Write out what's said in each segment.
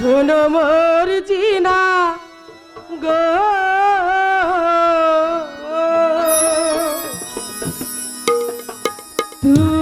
শোনো মোর জিনা গো। তুমি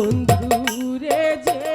বন্ধুরে যে